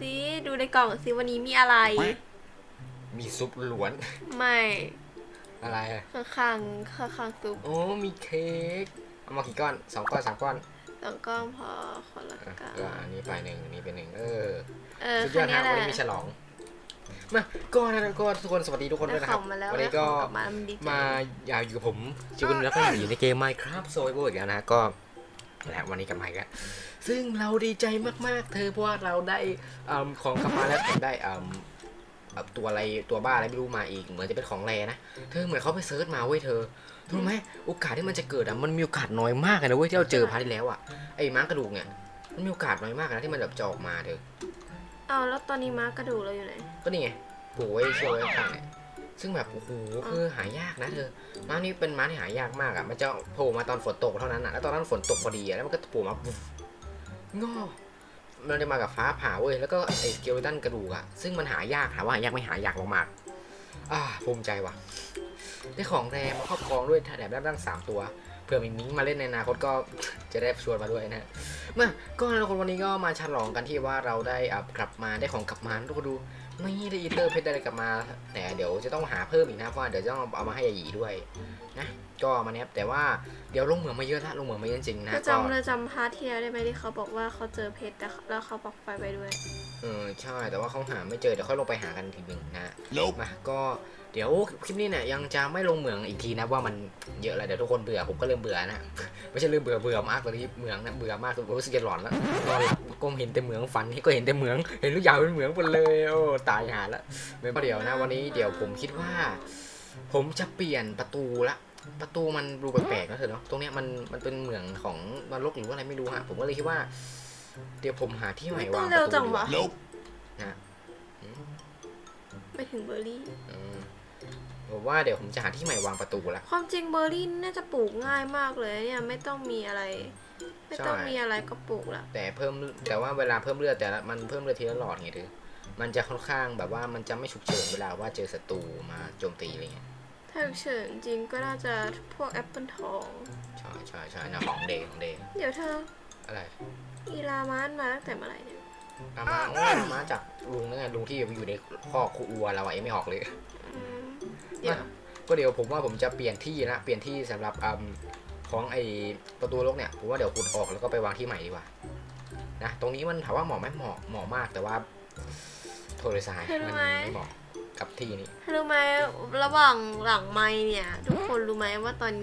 สิดูในกล่องสิวันนี้มีอะไร มีซุปหลวน ไม่อะไรอะข้างข้างข้างข้างๆซุปโอ้มีเค้กเอามากี่ก้อนสองก้อนสามก้อนสองก้อนพอคนละอะก้อนเอออันนี้ไปหนึ่งอันนี้ไปหนึ่งเออเออสุดยแค่อดนี้ฮะแหวันละนี้มีฉลองมาก็นะก็ทุกคนสวัสดีทุกคนด้วยได้นะขครัอบงมาแล้ววันได้นี้ขก็ องกลับมามันดีใจมาอยากอยู่กับผมจูนแล้วก็อยู่ในเกม Minecraft s u r v i v a l อีกแล้วนะก็และวันนี้กลับมาอีกแล้ว ซึ่งเราดีใจมากๆ เธอเพราะว่าเราได้เอิ่มของกลับมาแล้วผมได้เอิ่มเอ่อตัวอะไรตัวบ้าอะไรไม่รู้มาอีกเหมือนจะเป็นของแรนะเธอเหมือนเขาไปเซิร์ชมาเว้ยเธอรู้ไหมโอกาสที่มันจะเกิดอะมันมีโอกาสน้อยมากเลยนะเว้ยที่เราเจอพาร์ทที่แล้วอะไอ้ม้ากระดูกเนี่ยมันมีโอกาสน้อยมากนะที่มันแบบจะออกมาเธอเอาแล้วตอนนี้ม้ากระดูกเราอยู่ไหนก็นี่ไงปลูกไว้เชื่อไว้ข้างเนี่ยซึ่งแบบโอ้โหคือหายากนะเธอม้านี่เป็นม้าที่หายากมากอะมันจะโผล่มาตอนฝนตกเท่านั้นอะแล้วตอนนั้นฝนตกพอดีอะแล้วมันก็โผล่มาปุ๊บ งอมันจะมากับฟ้าผ่าเว้ย แล้วก็ไอ้สเกลตันกระดูกอะซึ่งมันหายากถามว่าหายากไม่หายากมากๆอ่าภูมิใจว่ะ ได้ของแรมาครอบครองด้วยแถบด้านตั้งสามตัว เผื่อมีมิงมาเล่นในอนาคตก็จะได้ชวนมาด้วยนะมาก็ทุกคนวันนี้ก็มาฉลองกันที่ว่าเราได้อะกลับมาได้ของกลับมาทุกคนดูไม่ได้อีเตอร์เพชรได้กลับมา แต่เดี๋ยวจะต้องหาเพิ่มอีกนะเพราะเดี๋ยวจะต้องเอามาให้ยายีด้วยนะ ก็มาเนี้ยแต่ว่าเดี๋ยวลงเหมืองมาเยอะละลงเหมืองมาเยอะจริงๆนะเราก็จำเราจำพาร์ทที่แล้วได้ไหมที่เขาบอกว่าเขาเจอเพชรแต่แล้วเขาบอกไฟไปด้วยเออใช่แต่ว่าเขาหาไม่เจอเดี๋ยวค่อยลงไปหากันทีหนึ่งนะ Nope. มาก็เดี๋ยวคลิปนี้เนี่ยยังจะไม่ลงเหมืองอีกทีนะว่ามันเยอะแล้วเดี๋ยวทุกคนเบื่อผมก็เริ่มเบื่อนะไม่ใช่เริ่มเบื่อเบื่อมากตอนนี้เหมืองนะเบื่อมากผมรู้สึกจะหลอนแล้วนอนหลับก็เห็นแต่เหมืองฝันก็เห็นแต่เหมืองเห็นทุกอย่างเป็นเหมืองหมดเลยโอ้ตายหาแล้วไม่เดี๋ยวนะวันนี้เดี๋ยวผมคิดว่า ผมจะเปลี่ยนประตูละ ประตูมันดูแปลกๆนะเธอเนาะตรงเนี้ยมันมันเป็นเหมืองของนรกหรือว่าอะไรไม่รู้ฮะผมก็เลยคิดว่า เดี๋ยวผมหาที่ใหม่วางประตูเร็วจังดีกวะว่า Nope. ไปถึงเบอร์รี่ อืมผมว่าเดี๋ยวผมจะหาที่ใหม่วางประตูละ ความจริงเบอร์รี่น่าจะปลูกง่ายมากเลยเนี่ยไม่ต้องมีอะไร ไม่ต้องใช่ มีอะไรก็ปลูกละแต่เพิ่มแต่ว่าเวลาเพิ่มเลือดแต่ละมันเพิ่มเลือดทีละหลอดไงเธอมันจะค่อนข้างแบบว่ามันจะไม่ฉุกเฉินเวลาว่าเจอศัตรูมาโจมตีอะไรเงี้ย ถ้าเฉินจริงก็น่าจะพวกแอปเปิลทอง ใช่ใช่ใช่นะของเดย์ของเดย์เดี๋ยวเธอ อะไรอีลามานมาตั้งแต่เมื่อไหร่เนี่ยตามมาโอ้ยมาจากลุงนั่นไงลุงที่อยู่ในข้อกคูอัวเราอะยังไม่ออกเลย อืมเดี๋ยวก็เดี๋ยวผมว่าผมจะเปลี่ยนที่นะเปลี่ยนที่สำหรับอืมของไอประตูโลกเนี่ยผมว่าเดี๋ยวขุดออกแล้วก็ไปวางที่ใหม่ดีกว่านะตรงนี้มันถามว่าเหมาะไหมเหมาะเหมาะมากแต่ว่าโทรศัพท์มันไม่เหมาะ กับที่นี้ รู้ไหมระหว่างหลังไม้เนี่ย ทุกคนรู้ไหมว่าตอน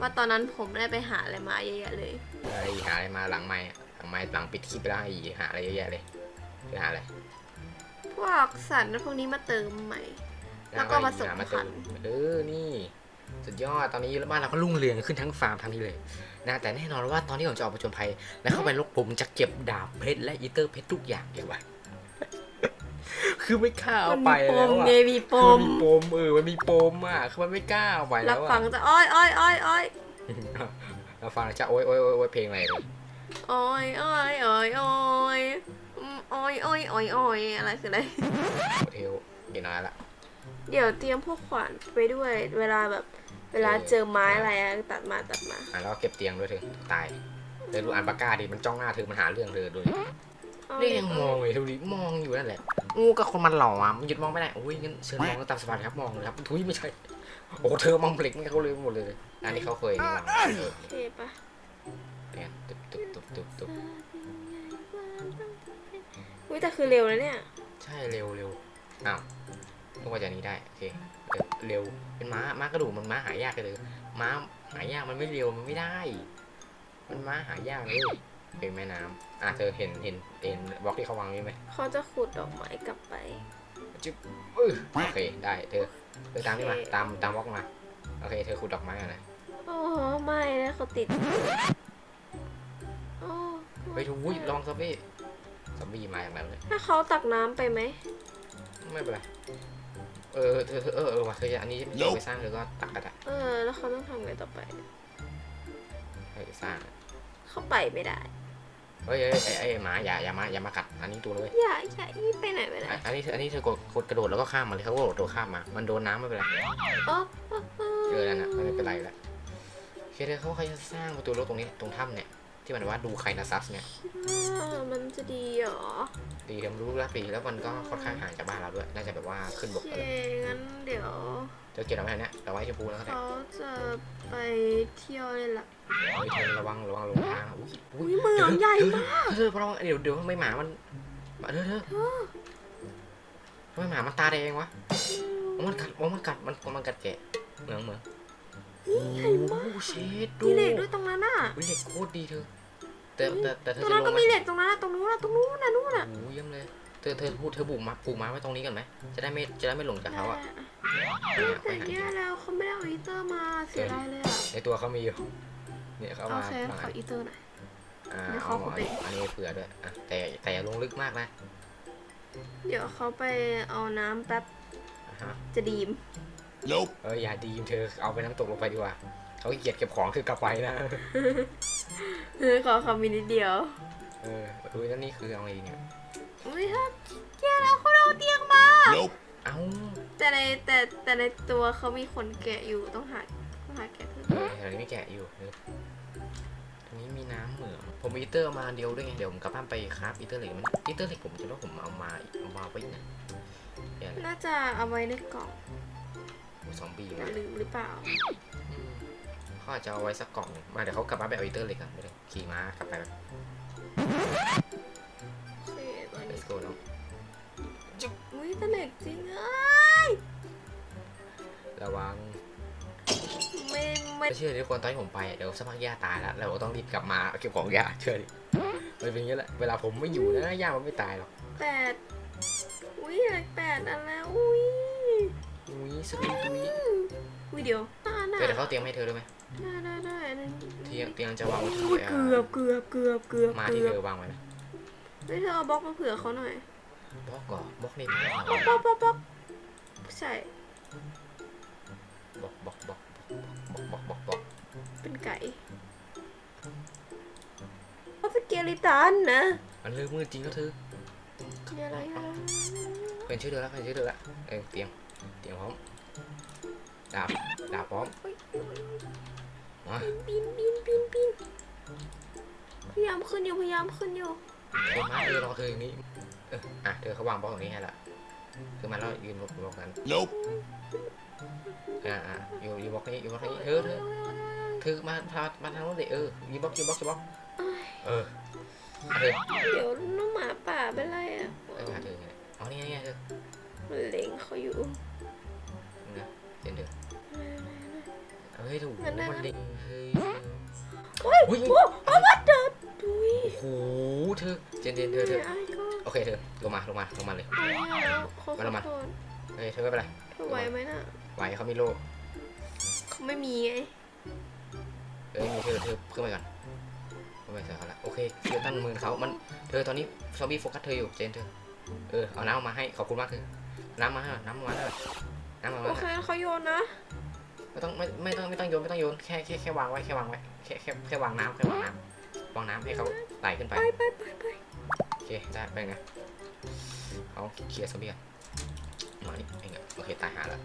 ว่าตอนนั้นผมได้ไปหาอะไรมาเยอะแยะเลยอะไรหาอะไรมาหลังไม้อะหลังไม้หลังปิดคลิปไปแล้วอีหาอะไรเยอะแยะเลยไปหาอะไรพวกสัตว์พวกนี้มาเติมใหม่ แล้วก็ผสมหามาพัเตินมธุ์เออนี่สุดยอด ตอนนี้บ้านเราก็รุ่งเรืองขึ้นทั้งฟาร์มทั้งนี้เลยนะแต่แน่นอนว่าตอนที่ผมจะออกผจญภัย แล้วเข้าไปลกผมจะเก็บดาบเพชรและอีเตอร์เพชรทุกอย่างเลยว่ะ คือไม่กล้าเอามันไปมีปแล้วมอะไงมีปคือมมีปมเออมันมีปมอะคือมันไม่กล้าเอาไปรัแล้บวฟัอะงจะอ้อยอ้อยอ้อยอ้อยเราฟังจะโอ้ยโอ้ยโอ้ยโอ้ยเพลงอะไรเลยอ้อยอ้อยอ้อยอ้อยอืมอ้อยอ้อยอ้อยอ้อยอะไรคืออะไร โอเทลเดี๋ยวน้อยละ เดี๋ยวเตรียมพวกขวานไปด้วย เวลาแบบเวลาเจอไม้อะไรอะตัดมาตัดมา อะแล้วก็เก็บเตียงด้วยเถอะตายเธอดูอันปากกาดิมันจ้องหน้าเธอมันหาเรื่องเธอดูดิอ้ อนี่ยังมองเลยดูดิมองอยู่นั่นแหละงูกับคนมันหล่ออะมันหยุดมองไม่ได้โอ้ยงั้นเชิญมองตามสบายครับมองเลยครับทุยไม่ใช่โอ้เธอมองเปลิกไม่เขาเลยหมดเลย อันนี้เขาเคยนี่มองเออโอเคปะเนี่ยตุ๊บตุ๊บตุ๊บตุ๊บตุ๊บอุ้ยแต่คือเร็วนะเนี่ย ใช่เร็วเร็วอ้าวต้องว่าจากนี้ได้โอเคเดี๋ยวเร็วเป็นม้าม้ากระดูกมันม้าหายากเลยม้าหายากมันไม่เร็วมันไม่ได้ มันม้าหายากเลย เป็นแม่น้ำอะเธอเห็นเห็นเห็นบล็อกที่เขาวางไว้ไหมเขาจะขุดดอกไม้กลับไป จึ๊บเออโอเคได้เธอเธอตามนี่มาตามตามบล็อกมาโอเคเธอขุดดอกไม้กันนะโอ้ไม่นะเขาติดโอ้ไปดูอุ้ยลองซอมบี้ซอมบี้มาอย่างนั้นเลย ถ้าเขาตักน้ำไปไหมไม่เป็นไร เออเธอเธอเออเออว่ะเธออันนี้ไม่ต้องไปสร้างเธอก็ตักกระดาษเออ แล้วเขาต้องทำไงต่อไป เออสร้าง เขาไปไม่ได้ เฮ้ยเอ้ยเอ้ยเอ้ยหมาอย่าอย่ามาอย่ามากัดอันนี้ตัวเลยอย่าอย่าอีไปไหนไปไหนอันนี้อันนี้เธอกดกดกระโดดแล้วก็ข้ามมาเลยเขาก็กระโดดข้ามมา มันโดนน้ำไม่เป็นไรอ้โอ้โอ้เจอแล้วนะไม่เป็นไรแล้วโอเคเธอเขาเขาจะสร้างประตูรถตรงนี้ตรงถ้ำเนี่ย ที่มันว่าดูไคนาซัสเนี่ยอ่ามันจะดีเหรอตีเทมรู้แล้วปีแล้วมันก็ค่อนข้างห่างจากบ้านเราด้วย น่าจะแบบว่าขึ้นบโอกเคไปเลยงั้นเดี๋ยวเจะเก็บเอาไว้เนี้ยเราไว้ชมพูแล้วก็ได้เขาจะไปเที่ยวเลยล่ะเฮ้ยเธอระวังระวังลงทางนะอุ้ยอุ้ยเมืองใหญ่มากเธอระวังเดี๋ยวเดี๋ยวทำไมหมามันมาเธอเธอทำไมหมามันตาแดงวะอ๋อมันกัดอ๋อมันกัดมันมันกัดแกะเหมืองเหมือง ใหญ่มากโอ้เชดดูมีเหล็กด้วยตรงนั้นน่ะอุ้ยเหล็กโคตรดีเธอ แต่แต่แต่เธอตรงจะนั้นลก็งไหมมีเหล็กตรงนั้นน่ะตรงนู้นน่ะตรงนู้นน่ะนู้นน่ะโอ้โหเยี่ยมเลย เธอเธอพูดเธอปลูกมาปลูกม้าไว้ตรงนี้กันไหม จะได้ไม่จะได้ไม่หลงจากเขาอะเนี่ยไปแต่หาแย่แล้วเขาไม่ได้เอาอีเตอร์มาเสียดายเลยอะในตัวเขามีอยู่ เนี่ยเขาโอมาเคฝั่งขอนั้นอีเตอร์หน่อย อ่าเดี๋ยวเอาเขาขออันไปนี้อันนี้เผื่อด้วยอะแต่แต่อย่าลงลึกมากนะเดี๋ยวเขาไปเอาน้ำแป๊บอ่าฮะจะดีม Nope. เอออย่าดีมเธอเอาไปน้ำตกลงไปดีกว่าเขาขี้เกียจเก็บของคือกลับไปนะเออขอคำมินิดเดียว เออดูแล้วนี่คือเอาไงดีเนี่ยอุ้ยถ้าแย่แล้วเขาเอาเตียงมา Nope. เอ้าแต่ในแต่แต่ในตัวเขามีคนแกะอยู่ต้องหาต้องหาแกะเพิ่มเออแถวนี้ไม่แกะอยู่เออตรงนี้มีน้ำเหมืองผมมีอีเตอร์มาเดียวด้วยไงเดี๋ยวผมกลับบ้านไปคราฟอีเตอร์เหล็กมันอีเตอร์เหล็กผมจะว่าผมเอามาเอามาไว้ไหนเนี่ยแหละน่าจะเอาไว้ในกล่อง สองปีอย่ามาลืมหรือเปล่าอืมเขาอาจจะเอาไว้สักกล่องหนึ่งมาเดี๋ยวเขากลับบ้านไปเอาอีเตอร์เหล็กกันไปเลยขี่ม้ากลับไปแบบโอเคตอนนี้ let's go เนาะอุ้ยแต่เหล็กจริงเอ้ยระวังไม่ไม่ไม่เชื่อทุกคนตอนที่ผมไปอะเดี๋ยวสักพักย่าตายแล้วเราก็ต้องรีบกลับมาเก็บของย่าเชื่อดิมันเป็นอย่างนี้แหละเวลาผมไม่อยู่นะย่ามันไม่ตายหรอกแปดอุ้ยเหล็กแปดอันแล้วอุ้ ยอุ้ยสกุลตุยอุ้ยเดี๋ยวน่าน่าเดี๋ยวเขาเตรียมให้เธอด้วยไหมได้ได้ได้อันนั้นเตียงเตียงจะวางไว้ที่อุ้ยเอ่เกืออบเกือบเกือบเกือบมาเกืที่อเธบอวางไว้นะเฮ้ยเธอเอาบล็อกมาเผื่อเขาหน่อยบล็อกก่อนบล็อกนี่ไม่ได้บล็อกบล็อกบล็อกบล็อกใช่บล็อกบล็อกบล็อกบล็อกบล็อกบล็อกเป็นไก่เขาสเกลิตันนะมันเริ่มมืดจริงแล้วเธอมีอะไรอะเป็นชื่อเธอแล้วเป็นชื่อเธอแล้วเออเตียงเตียงพร้อม ดาบดาบพร้อมเฮ้ยมาปีนปีนปีนปีนพยายามขึ้นอยู่พยายามขึ้นอยู่เธอมาเธอรอเธออย่างนี้เอออะเธอเขาวางบล็อกตรงนี้ให้ละคือมาแล้วยืนบล็อกบล็อกนั้น Nope. อ่าอ่าอยู่อยู่บล็อกนี้อยู่บล็อกนี้เธอเธอเธอมามามาทางโน้นดิเออยืนบล็อกยืนบล็อกยืนบล็อกเออเอาเธอเดี๋ยวน้องหมาป่าเป็นไรอะเออหาเธอไงเอานี่ไงนี่ไงเธอมันเล็งเขาอยู่นี่นะเจนเธอ เฮ้ยถูกงั้นได้มันนะเล็งเฮ้ยโอ้ยอุ๊ยโอ้โอ้วัดเดินดุยโอ้โหเธอเจนเจนเธอเธอไอ้ก็โอเคเธอลงมาลงมาลงมาเลยไอ้แล้วเขาขมาอแล้วมาโทษเฮ้ยเธอไม่เป็นไรเธอไหวไหมน่ะไหวเขามีโล่เขาไม่มีไงเอ้ยมีเธอเธอขึ้นไปก่อนขึ้นไปเธอเขาละโอเคเธอตั้งมือเขามันเธอตอนนี้ซอมบี้โฟกัสเธออยู่เจนเธอเออเอาน้ำมาให้ขอบคุณมากเธอน้ำมาให้หน่อยน้ำมาให้หน่อยน้ำมาโอให้หน่อยเคเขาโยนนะ ไม่ต้องไม่ไม่ต้องไม่ต้องโยนไม่ต้องโยนแค่แค่แค่วางไว้แค่วางไว้แค่แค่แค่วางน้ำแค่วางน้ำวางน้ำให้เขาไต่ขึ้นไปไปไปไปไปโอเคได้ไปไงเขาเคลียร์ซอมบี้กันมานี่เองอะโอเคตายหาแล้ว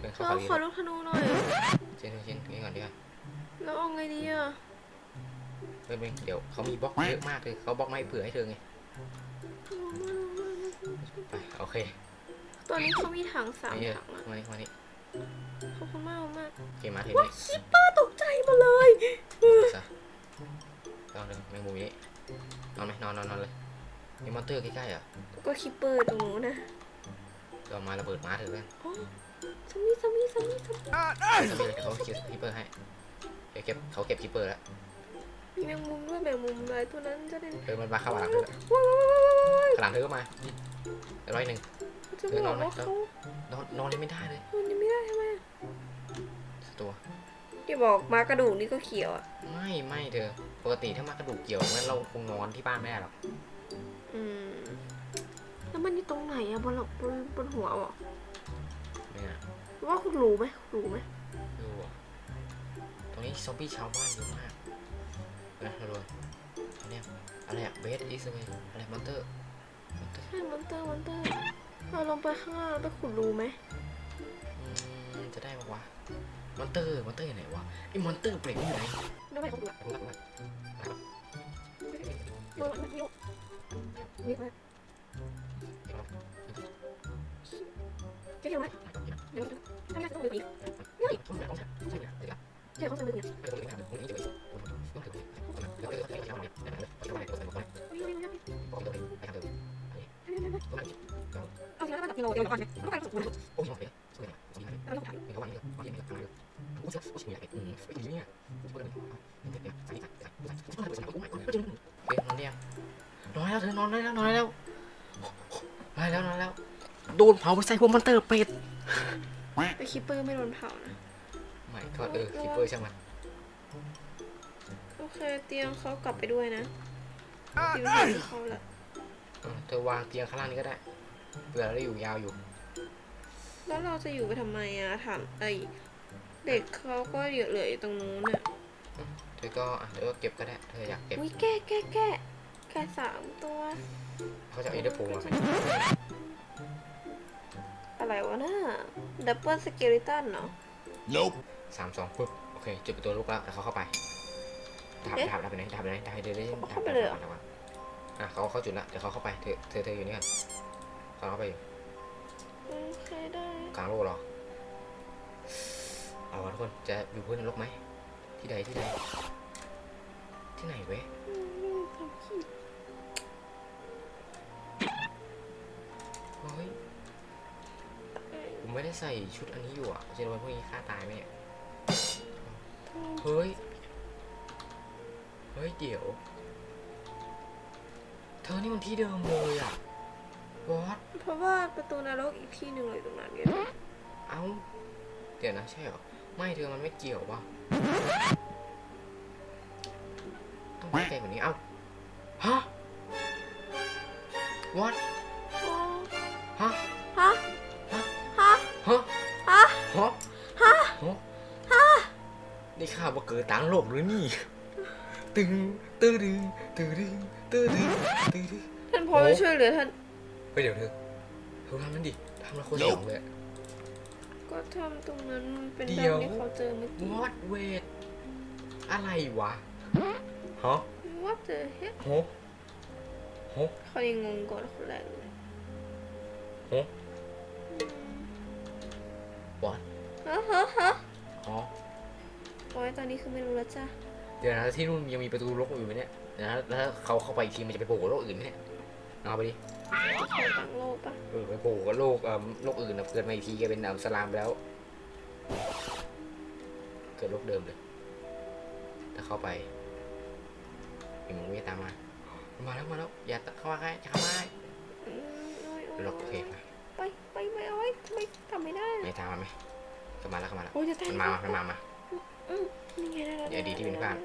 เป็นเขาเราเขาดีขอลูกธนูหน่อยเจนเจนเจนก่อนดีกว่าแล้วเอาไงดีอะเฮ้ยเดี๋ยวเขามีบล็อกเยอะมากเลยเขาบล็อกมาให้เผื่อให้เธอไงไปโอเคตอนนี้เขามีถังสามนี่ถังอะมานี่มานี่ ขอบคุณมากมากโอเคมาถึงว้านี่คิปเปอร์ตกใจหมาเลยซะนอนเลยแมงมุมนี้นอนไหมนอนนอนนอนเลยมีมอนเตอร์ใกล้ๆอะก็คิปเปอร์ตรงนู้นนะเรามาระเบิดม้าเธอเพื่อนอ๋อซอมบี้ซอมบี้ซอมบี้ซอมบี้ซอมบี้เลยเขาเคลียร์คิปเปอร์ให้เดี๋ยวเก็บเขาเก็บคิปเปอร์แล้วมีแมงมุมด้วยแมงมุมลายตัวนั้นจะได้เออมันมาเข้าหลังเธอแล้วว้าวว้าวว้าวว้าวหลังเธอก็มาร้อยหนึ่งจะบอกว่าเขานอนนอนเลยไม่ได้เลย บอกมากระดูกนี่ก็เขียวอะ ไม่ไม่เธอ ปกติถ้ามากระดูกเกี่ยวงั้นเราคงนอนที่บ้านไม่ได้หรอกอืม แล้วมันอยู่ตรงไหนอะบนหลังบนบนหัวเหรอเนี่ยว่าคุณรู้ไหมรู้ไหมดูอะตรงนี้ซอมบี้ชาวบ้านเยอะมากนะเราดูอันเนี้ยอะไรอะเบสอีสเวอะไรมอนเตอร์มอนเตอร์ใช่มอนเตอร์มอนเตอร์เราลงไปข้างล่างแล้วไปขุดรูไหม อืมจะได้ปะวะม อนเตอร์มอนเตอร์ไหนวะไอ้มอนเตอร์เปรตอยู่ไหนไม่ไม่เขาดูละผมละผมละโยนมันนี่นี่มาเจ๊ยังไงเดี๋ยวทำงานต้องมือผีเฮ้ยผมแบบของฉันใช่ไหมเดี๋ยวเจ๊เขาจะมือเนี่ยไม่ต้องมือนะผมนี่จะไปต้องถือแล่วก็ต้องใช้ช้อนเนี่ยนะช้อนเนี่ยต้องใส่หมดเลยบอกเลยไปทำเลยเอาสิแล้วก็ตัดกิโลเดียวก่อนนะต้องการสุกนะ นอนแล้วเธอนอนได้แล้วนอนได้แล้วนอนแล้วนอนแล้ว โดนเผาไปใส่หัวมันเตอร์เป็ดแต่คิปเปอร์ไม่โดนเผานะไม่ทอดเออคิปเปอร์ช่างมันโอเคเตียงเขากลับไปด้วยนะดิวเห็นเขาละเธอวางเตียงข้างล่างนี้ก็ได้เผื่อเราได้อยู่ยาวอยู่ แล้วเราจะอยู่ไปทำไมอะถามไอ เด็กเขาก็เหลือเหลืออยู่ตรงนู้นอะเธอก็อะเธอก็เก็บก็ได้ เธออยากเก็บอุ้ยแก้แก้แก้แก้สามตัว เขาจะเอาเอเดอร์โฟมาไหมอะไรวะน่ะดับเบิลสเกลิตันเนาะ Nope. สามสองปุ๊บ โอเค จุดประตูลุกแล้วแล้วเขาเข้าไปถามเอ๊ะถามถามไปไหนถามไปไหนถามไปเดินได้เข้าไปเลยเหรอถามก่อนอะเขาเข้าจุดละ เดี๋ยวเขาเข้าไป เธอเธอเธออยู่นี่ก่อนเขาเข้าไปอยู่โอเคได้กลางโลกเหรอ เอาวะทุกคนจะอยู่พื้นนรกไหม ที่ใดที่ใด ที่ไหนเว้ยอืมไม่มีความคิดเฮ้ยผมไม่ได้ใส่ชุดอันนี้อยู่อะจะโดนพวกนี้ฆ่าตายไหมเนี่ย เฮ้ย เฮ้ยเดี๋ยว เธอนี่มันที่เดิมเลยอะวอตเพราะว่าประตูนรกอีกที่หนึ่งเลยตรงนั้นไงเอ้า เดี๋ยวนะใช่เหรอ ไม่เธอมันไม่เกี่ยวป่ะต้องไม่ใจกว่านี้เอ้าฮะ what อ๋อฮะฮะฮะฮะฮะฮะฮะฮะฮะนี่ข้าวว่าเกิดต่างโลกหรือนี่ ตึงตื้อดึงตื้อดึงตื้อดึงตื้อดึงท่านพอจะช่วยเหลือท่านเฮ้ยเดี๋ยวเธอเธอทำนั่นดิทำแล้วโคตรสยองเลยอะ ก็ทำตรงนั้นมันเป็นเดี๋เรื่ยอว งที่เขาเจอเมื่อกี้ what wait อะไรวะฮะว่าเจอเฮ้ยโหโหเขายังงงก่อนคนแรกเลยโห what ฮะฮะฮะอ๋อโอ้ยตอนนี้คือไม่รู้แล้วจ้ะเดี๋ยวนะที่นู่นยังมีประตูโลกอยู่ไหมเนี่ยเดี๋ยวนะแล้วเขาเข้าไปอีกทีมันจะไปโผล่กับโลกอื่นไหมเนี่ย เอาไปดิเขาต่างโลกปะเออไปโผล่กับโลกเอ่อโลกอื่นนะเกิดมาอีกทีแกเป็นอัลสลามไปแล้ว เกิดโลกเดิมเลย ถ้าเข้าไปมีมึงไม่ตามมา มาแล้วมาแล้วอย่าเข้ามาใกล้อย่าเข้ามาใกล้อืมโอ้ยโอ้ยโลกโอเคไปไปไปไม่เอาไว้ทำไมทำไม่ได้ไม่ตามมาไหมเข้ามาแล้วเข้ามาแล้วโอ้ยจะตายมันมามามันมามา อืมนี่ไงได้แล้วอย่าดีที่เป็นบ้าน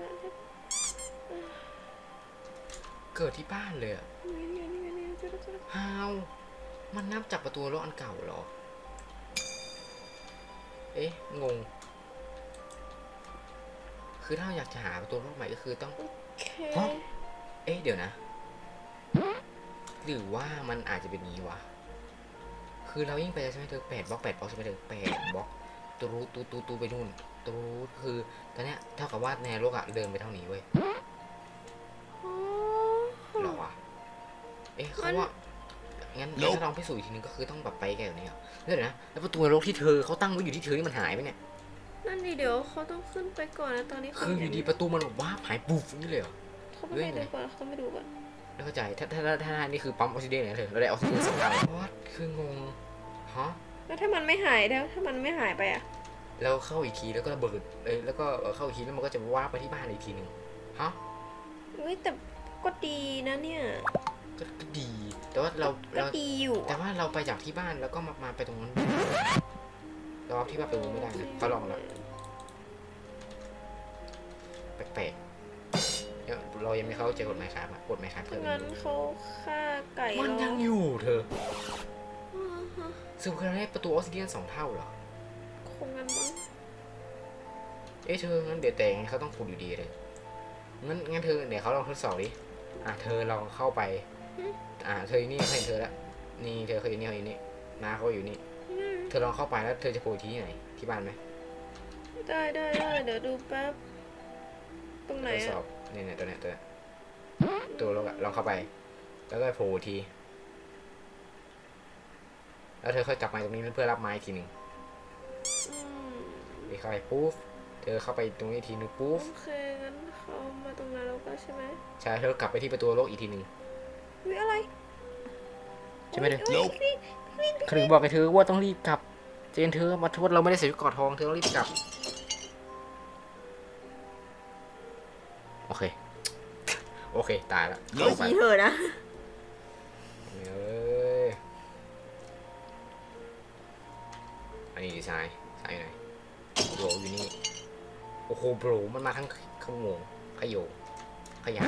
เกิดที่บ้านเลยอะ นี่ไง ฮาวมันนับจากประตูโลกอันเก่าเหรอ เอ๊ะ งง คือถ้าเราอยากจะหาประตูโลกใหม่ก็คือต้องโอเคฮะเอ๊ะ เดี๋ยวนะ หรือว่ามันอาจจะเป็นงี้วะ คือเรายิ่งไปใช่ไหมเธอแปดบล็อกแปดบล็อกใช่ไหมเธอแปดบล็อกตูรูตูตูตูไปนู่นตูรูคือตอนเนี้ยเท่ากับว่าในโลกอะเดินไปเท่านี้เว้ย เอ๊ะเขาว่างั้นงั้นถ้าลองพิสูจน์อีกทีนึงก็คือต้องแบบไปแก่กว่านี้เหรอแล้วเดี๋ยวนะแล้วประตูนรกที่เธอเขาตั้งไว้อยู่ที่เธอนี่มันหายไปเนี่ยนั่นดิเดี๋ยวเขาต้องขึ้นไปก่อนนะตอนนี้คืออยู่ดีประตูมันแบบว่าบหายปุ๊บอย่างนี้เลยเหรอเขาไม่ไปดูก่อนเขาต้องไปดูก่อนไม่เข้าใจถ้าถ้าถ้าถ้านี่คือปั๊มออกซิเจนเนี่ยเธอเราได้ออกซิเจนสองเท่าวัดคืองงฮะแล้วถ้ามันไม่หายแล้วถ้ามันไม่หายไปอะแล้วเข้าอีกทีแล้วก็ระเบิดเอ้ยแล้วก็เอ่อเข้าอีกทีแล้วมันก็จะว่าบไปที่บ้านอีกทีหนึ่งฮะเฮ้ยแต่ก็ดีนะเนี่ย ก็ก็ดี แต่ว่าเราก็เราดีอยู่แต่ว่าเราไปจากที่บ้านแล้วก็มามาไปตรงนั้นเราเอาที่บ้านไปตรงนู้นไม่ได้นะเขาลองแล้วแปลกๆเดี๋ยวเรายังไม่เข้าใจกฎหมายครับอะกฎหมายครับเพิ่มงั้นเขาฆ่าไก่มันแล้วยังอยู่เธออ่าฮะซึ่งคือได้ประตูออกซิเจนสองเท่าเหรอ คงงั้นมั้งเอ๊ะเธองั้นเดี๋ยวแต่ยังไงเขาต้องขุดอยู่ดีเลยงั้นงั้นเธอเดี๋ยวเขาลองทดสอบดิอะเธอลองเข้าไป อะเธออยู่นี่เขาเห็นเธอแล้ว นี่เธอเขาอยู่นี่เขาอยู่นี่นาเขาอยู่นี่อืมเธอลองเข้าไปแล้วเธอจะโผล่ที่ไหน ที่บ้านไหมได้ได้ได้เดี๋ยวดูแป๊บ ตรงไหนทดสออะบนี่เนี่ยตัวเนี้ยตัวเนี้ยตัวเราอะลองเข้าไป แล้วก็โผล่ที แล้วเธอค่อยกลับมาตรงนี้เพื่อรับไม้อีกทีหนึ่งอืมนี่เข้าไปปุ๊บเธอเข้าไปตรงนี้อีกทีหนึงปุ๊บโอเคงั้นเขามาตรงนั้นแล้วก็ใช่ไหมใช่เธอกลับไปที่ประตูโลกอีกทีหนึ่ง วิอะไรใช่ไหมเธออุ๊ยอุ๊ยเขาถึงบอกไอ้เธอว่าต้องรีบกลับ เจนเธอมาทวดเราไม่ได้ใส่ชุดเกอดทองเธอต้องรีบกลับ โอเค โอเค ตายละโอ้ยชี้เธอนะเอ้ยอันนี้ดีไซน์ใส่ไหนโบรอยู่นี่ โอ้โหโบรมันมาทั้งขโมงขยโย ขยะ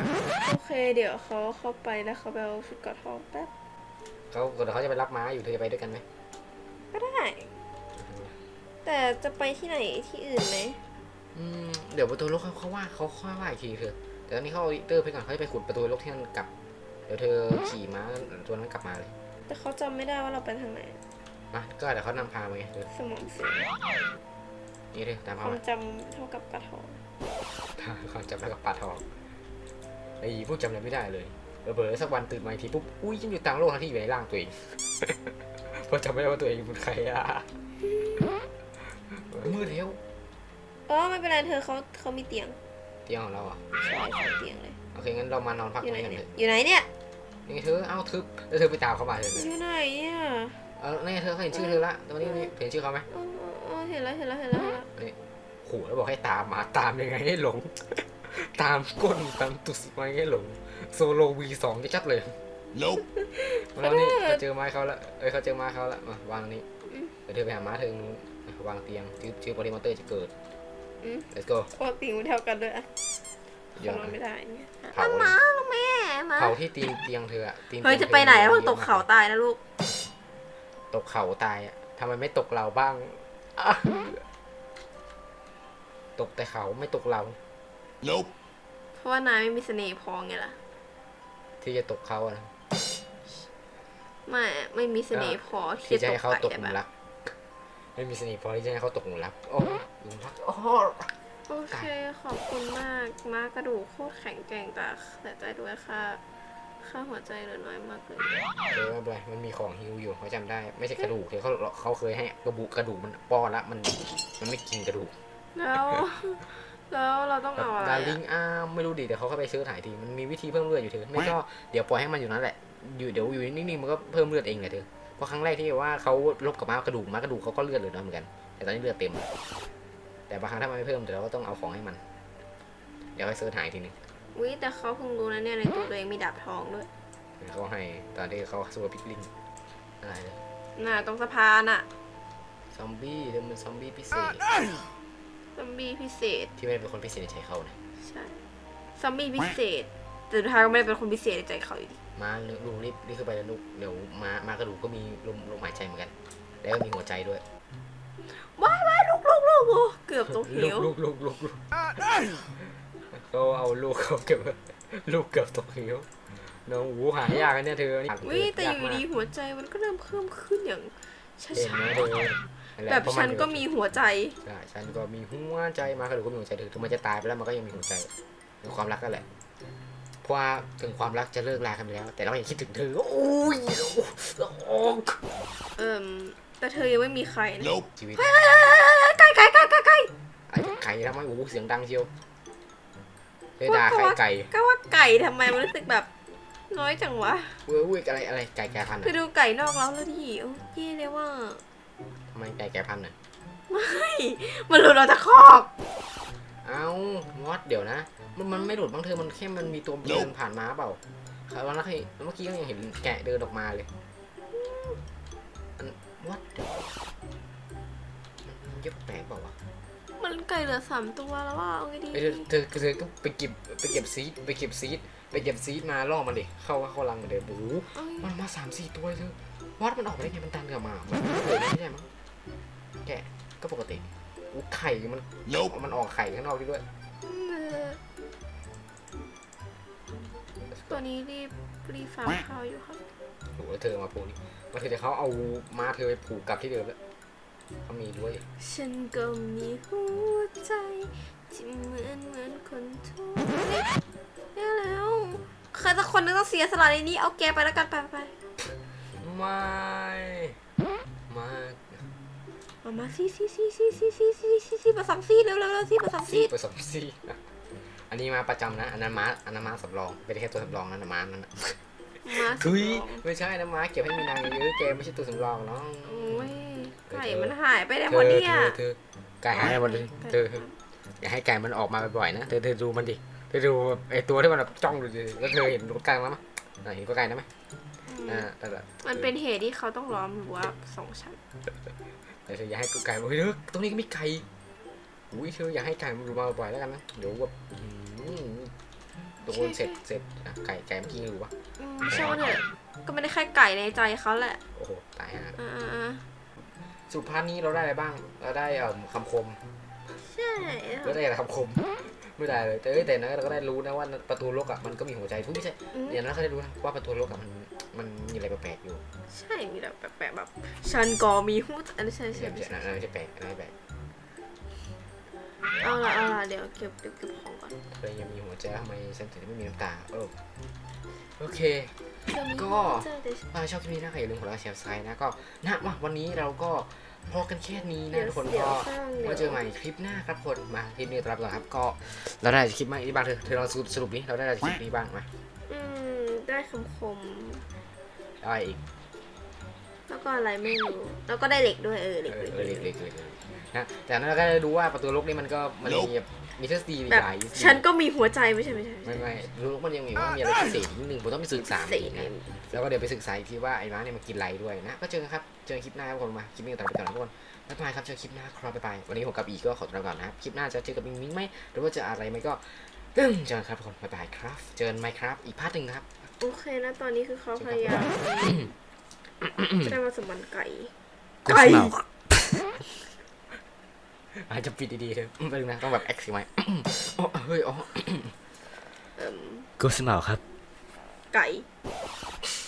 โอเค เดี๋ยวเขาเข้าไปแล้วเขาไปเอาชุดเกอดทองแป๊บ เขาเดี๋ยวเขาจะไปรับม้าอยู่เธอจะไปด้วยกันไหมก็ได้ แต่จะไปที่ไหนที่อื่นไหมอืมเดี๋ยวประตูโลกเขาเขาว่าเขาค่อยว่าอีกทีเธอแต่ตอนนี้เขาเอาลิเตอร์ไปก่อนเขาจะไปขุดประตูโลกที่นั่นกลับ เดี๋ยวเธอขี่ม้าตัวนั้นกลับมาเลยแต่เขาจำไม่ได้ว่าเราไปทางไหน นะก็เดี๋ยวเขานำพามาไงเธอสมองเสียนี่เธอตามคเขาวามมาจำเท่ากับกระทอง ความจำแล้วกับปลาทอง ไอ้พวกจำอะไรไม่ได้เลยเผลอๆสักวันตื่นมาอีกทีปุ๊บ อุ้ยฉันอยู่ต่างโลกทั้งที่อยู่ในร่างตัวเอง เพราะจำไม่ได้ว่าตัวเองเป็นใครอะมืดแล้ว อ๋อไม่เป็นไรเธอเขาเขามีเตียงเตียงของเราอะใช่สองเตียงเลยโอเคงั้นเรามานอนพักอตรยู่งไหนนี้กันเนี่เถยอะอยู่ไหนเนี่ยนี่เธอ เอาทึบแล้วเธอไปตามเขามาเถอะอยู่ไหนเนี่ยเออนี่เธอเขาเห็นชื่อเธอละตอนนี้เห็นชื่อเขาไหมอ๋ออ๋อเห็นแล้วเห็นแล้วเห็นแล้วเห็นแล้วโหแล้วบอกให้ตามมาตามยังไงให้หลง ตามก้นตามตุสไว้ให้หลงโซโลวีสองจะชัดเลย Nope. แล้วนี่เขาเจอไม้เขาแล้วเอ้ยเขาเจอไม้เขาแล้วมาวางตรงนี้เดี๋ยวเธอไปหาม้าเธอนู้นวางเตียงชื่อชื่อปริมอเตอร์จะเกิดอืม let's go ปกติมันเท่ากันด้วยอะเดี๋ยวนอนไม่ได้เนี่ยเผามาแล้วแม่มาเผาที่ตีนเตียงเธออะตีนเฮ้ยตีจะงไปไหนธอะอมึงตกเขาตายนะลูก ตกเขาตายอะทำไมไม่ตกเราบ้างอะตกแต่เขาไม่ตกเรา Nope. เพราะว่านายไม่มีเสน่ห์พอไงล่ะ ที่จะตกเขาอะนะไม่ไม่มีเสน่ห์พอที่ที่จะจะให้เขาตกหใคลุมรรัก ไม่มีเสน่ห์พอที่จะให้เขาตกหลุมรักโอ้หลุมรักโอ้โอเค ขอบคุณมากมากระดูกโคตรแข็งแกร่งแต่เสียใจด้วยค่ะค่าหัวใจเหลือน้อยมากเลยเออไม่เป็นไรมันมีของฮิวอยู่เขาจำได้ ไม่ใช่กระดูกเดี๋ยวเขาเขาเคยให้กระบุกระดูกมันป้อนละมันมันไม่กินกระดูกแล้ว แล้วเราต้องเอาอะไรดาริอะงอ้าวไม่รู้ดิเดี๋ยวเขาเข้าไปซื้อถ่ายทีมันมีวิธีเพิ่มเลือดอยู่เธอไม่ก็เดี๋ยวปล่อยให้มันอยู่นั่นแหละอยู่เดี๋ยวอยู่นิ่งๆมันก็เพิ่มเลือดเองแหละเธอเพราะครั้งแรกที่ว่าเขาลบกับม้ากระดูกม้ากระดูกเขาก็เลือดเหลือน้อยเหมือนกัน แต่ตอนนี้เลือดเต็ม แต่บางครั้งถ้ามันไม่เพิ่มเดี๋ยวเราก็ต้องเอาของให้มัน เดี๋ยวให้ซื้อถ่ายทีนึงอุ้ยแต่เขาเพิ่งรู้นะเนี่ยในตัวตัวเองมีดาบทองด้วยเดี๋ยวเขาให้ตอนที่เขาสู้กับพิกลิงอะไรเลยน่ะตรงสะพานอะซอมบี้เดี๋ยวมันซอมบี้พิเศษซอม บี้พิเศษ ที่ไม่ได้เป็นคนพิเศษในใจเขานะใช่ซอมบี้พิเศษ แต่สุดท้ายก็ไม่ได้เป็นคนพิเศษในใจเขาอยู่ดีมาลุงรีบรีบขึ้นไปแล้วลูกเดี๋ยวมามากระดูกก็มีลมลมหายใจเหมือนกัน แล้วก็มีหัวใจด้วยว้ายว้ายลูกลูกลูกโอ้เกือบตกเหลูวกลูกลูกลูกลูกเขาเอาลูกเขาเก็บไว้ลูกเกือบตกเหวน้องหูหายากนะเนี่ยเธอนี่วิแต่อยู่ากมากดีหัวใจมันก็เริ่มเพิ่มขึ้นอย่างช้เห็นไหมาเธอ นั่นหละๆแบบเพราะฉัมันก็มีหัวใจ ใช่ฉันก็มีหัวใจมากระดูกก็มีหัวใจเธอถึงมันจะตายไปแล้วมันก็ยังมีหัวใจเป็นความรักนั่นแหละเพราะว่าถึงความรักจะเลิกลากันไปแล้ว แต่เรายังคิดถึงเธอโอ้ยโอ้เอิ่มแต่เธอยังไม่มีใครนะ Nope. ชีวิตไก่ไก่ไก่ไก่ไก่ไอ้ไก่ทำไมโอ้โหเสียงดังเชียวเธอด่าใครไก่ก็ว่าไก่ทำไมมันรู้สึกแบบ น้อยจังวะเว้ยเว้ยอะไรอะไรไก่แก่พันธุ์ไปอะดูไก่นอกแล้วแล้วดิโอ้เย่เลยว่า ทำไมไก่แก่พันธุ์อะเฮ้ยมันหลุดออกจากคอกเอ้าวอดเดี๋ยวนะ มันมันไม่หลุดบ้างเธอ มันแค่มันมีตัวเดินผ่านมาเปล่าคราวนั้นให้เมื่อกี้ก็ยังเห็นแกะเดินออกมาเลยมันวอดเดี๋ยวมันเย็บแปลกเปล่าวะมันไก่เหลือสามตัวแล้วว่าเอาไงดีเอ้ยเธอเธอเธอต้องไปเก็บไปเก็บซีดไปเก็บซีดไปเก็บซีดมาล่อมันดิ เข้าเข้ารังมันเดี๋ยวโอ้โหเอ้ยมันมาสามสี่ตัวเลยเธอวอดมันออกมาได้ไงมันดันกลับมามันไม่เคยไม่ใช่มั้ง แกะก็ปกติอู้ไข่มัน Nope. มันออกไข่ข้างนอกด้วยเออตัวนี้รีบรีบฟาร์มข้าวอยู่ครับโอ้โหแล้วเธอมาปูนี่มาเธอจะเขาเอาม้าเธอไปผูกกลับที่เดิมแล้วเขามีด้วย ฉันก็มีหัวใจที่เหมือนเหมือนคนทั่วไปแล้วใครสักคนนึงต้องเสียสละในนี้เอาแกไปแล้วกันไปไปไม่ เอามาซี่ซี่ซี่ซี่ซี่ซี่ซี่ซี่ซี่มาสองซี่เร็วเร็วเร็วซี่มาสองซี่ซี่ผสมซี่นะอันนี้มาประจำนะ อันนั้นม้าอันนั้นม้าสำรอง เป็นแค่ตัวสำรองนั่นนะม้านั่นนะมาทุยสองไม่ใช่นะม้าเก็บให้มีนางเยอะๆแกไม่ใช่ตัวสำรองเนาะโอ้ยไก่มันหายไปไหนเธหมดอเนี่ยเธอเธอไก่หายไปหมดเลยเธออย่าให้ไก่มันออกมาบ่อยๆนะเธอเธอดูมันดิเธอดูไอตัวที่มันแบบจ้องดูดิแล้วเธอเห็นรถไก่มั้ยอะเห็นรถไก่นะไหมอ่าแต่ละมันเป็นเหตุที่เขาต้องล้อมรั้วสองชั้น แต่เธออย่าให้ไก่มันเฮ้ยเธอตรงนี้ก็มีไก่อุ้ยเธออย่าให้ไก่มันดูมาบ่อยๆแล้วกันนะเดี๋ยวแบบอื้อหือโดนเสร็จเสร็จอะไก่ไก่เมื่อกี้รู้ปะอืมใช่ว่าเนี่ยก็ไม่ได้แค่ไก่ในใจเขาแหละโอ้โหตายฮะอ่าสรุปพาร์ทนี้เราได้อะไรบ้าง เราได้เอ่อคำคมๆใช่เราได้อะไรคำคมไม่ได้เลยแต่เอ้ยแต่นะเราก็ได้รู้นะว่าประตูโลกอะมันก็มีหัวใจทุกไม่ใช่อืมอย่างนั้นเขาได้รู้นะว่าประตูโลกอะมัน มันมีอะไรแปลกๆอยู่ใช่มีแบบแปลกๆแบบฉันก็มีหูอันนี้ใช่ไม่ใช่ใช่ใช่อันนั้นไม่ใช่แปลกอันนั้นไม่แปลกเอาละเอาละเดี๋ยวเก็บเก็บเก็บของก่อนเธอยังมีหัวใจทำไมฉันถึงไม่มีน้ำตาเออโอเคเดี๋ยวมีก็ เจอแต่ถ้าชอบคลิปนี้นะใครอย่าลืมกดไลค์แชร์ไซน์นะก็นะมาวันนี้เราก็พอกันแค่นี้นะเดี๋ยวทุกคนเดี๋ยวก็สร้างไว้เจอใหม่คลิปหน้าครับคนมาคลิปนี้ตัวรับก่อนครับก็เราได้คลิปมาอีกบ้างเธอเธอลองสรุปนี้เราได้คลิปนี้บ้างมา อืมได้คำคม ได้อีกแล้วก็อะไรไม่รู้ แล้วก็ได้เหล็กด้วยเออเหล็กเออเหล็กเออเล็กเล็กเล็กนะแต่นั้นเราก็ได้รู้ว่าประตูโลกนี้มันก็มันมีแบบมีทฤษฎีแบบหลายฉันก็มีหัวใจไม่ใช่ไม่ใช่ไม่ไม่ใช่ไม่รู้มันยังมีว่ามีอะไรพิเศษนิดนึงผมต้องไปศึกษาสีอีกเนี่นะยแล้วก็เดี๋ยวไปศึกษาอีกทีว่าไอ้ม้าเนี่ยมันกินอะไรด้วยนะ ก็เจอกันครับเจอกันคลิปหน้าครับทุกคนมาคลิปนี้ต่อไปก่อนนะทุกคนบ๊ายบายครับเจอคลิปหน้าครับบ๊ายบายวันนี้ผมกับอีก็ขอตัวลาก่อนนะครับคลิปหน้าจะเจอกับมิงมิงไหมหรือว่าจะอะไรไหมก็ตึ้งเจอกันครับทุกคนบ๊ายบายครับ เจอกันไหมครับ อีกพาร์ทหนึ่งนะครับ โอเคนะตอนนี้คือเขาพยายามจะได้มาสมบันไก่ ไก่อาจจะปิดดีๆเถอะไม่เป็นไรนะต้องแบบแอคซิไว้อ๋อเฮ้ยอ๋อเอ่มกูสมาครับ ไก่ไ